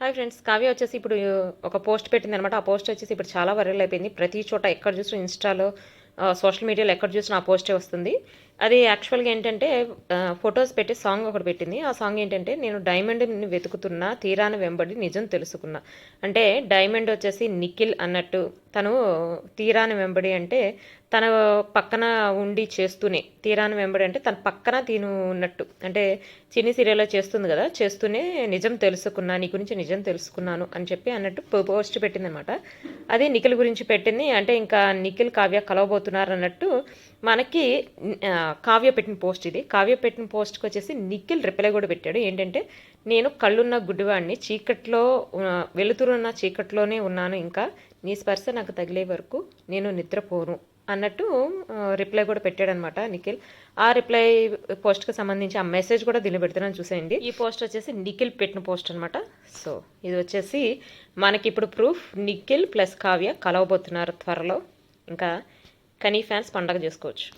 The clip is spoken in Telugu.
హాయ్ ఫ్రెండ్స్ కావ్య వచ్చేసి ఇప్పుడు ఒక పోస్ట్ పెట్టింది అనమాట ఆ పోస్ట్ వచ్చేసి ఇప్పుడు చాలా వైరల్ అయిపోయింది. ప్రతి చోట ఎక్కడ చూసినా ఇన్స్టాలో సోషల్ మీడియాలో ఎక్కడ చూసినా ఆ పోస్టే వస్తుంది. అది యాక్చువల్గా ఏంటంటే ఫొటోస్ పెట్టి సాంగ్ ఒకటి పెట్టింది. ఆ సాంగ్ ఏంటంటే నేను డైమండ్ని వెతుకుతున్నా తీరాను వెంబడి నిజం తెలుసుకున్నా. అంటే డైమండ్ వచ్చేసి నిఖిల్ అన్నట్టు. తను తీరాను వెంబడి అంటే తన పక్కన ఉండి చేస్తూనే తీరాను వెంబడి అంటే తన పక్కన తిను ఉన్నట్టు. అంటే చిన్ని సీరియల్లో చేస్తుంది కదా చేస్తూనే నిజం తెలుసుకున్నా నీ గురించి నిజం తెలుసుకున్నాను అని చెప్పి అన్నట్టు పోస్ట్ పెట్టింది అనమాట అది నిఖిల్ గురించి పెట్టింది. అంటే ఇంకా నిఖిల్ కావ్య కలవబోతున్నారు అన్నట్టు మనకి కావ్య పెట్టిన పోస్ట్ ఇది. కావ్య పెట్టిన పోస్ట్కి వచ్చేసి నిఖిల్ రిప్లై కూడా పెట్టాడు. ఏంటంటే నేను కళ్ళున్న గుడ్డివాడిని చీకట్లో వెలుతురున్న చీకట్లోనే ఉన్నాను. ఇంకా నీ స్పర్శ నాకు తగిలే వరకు నేను నిద్రపోను అన్నట్టు రిప్లై కూడా పెట్టాడనమాట నిఖిల్. ఆ రిప్లై పోస్ట్కి సంబంధించి ఆ మెసేజ్ కూడా దీనిలో పెడుతున్నాను చూసేయండి. ఈ పోస్ట్ వచ్చేసి నిఖిల్ పెట్టిన పోస్ట్ అనమాట. సో ఇది వచ్చేసి మనకి ఇప్పుడు ప్రూఫ్ నిఖిల్ ప్లస్ కావ్య కలవబోతున్నారు త్వరలో. ఇంకా కనీ ఫ్యాన్స్ పండగ చేసుకోవచ్చు.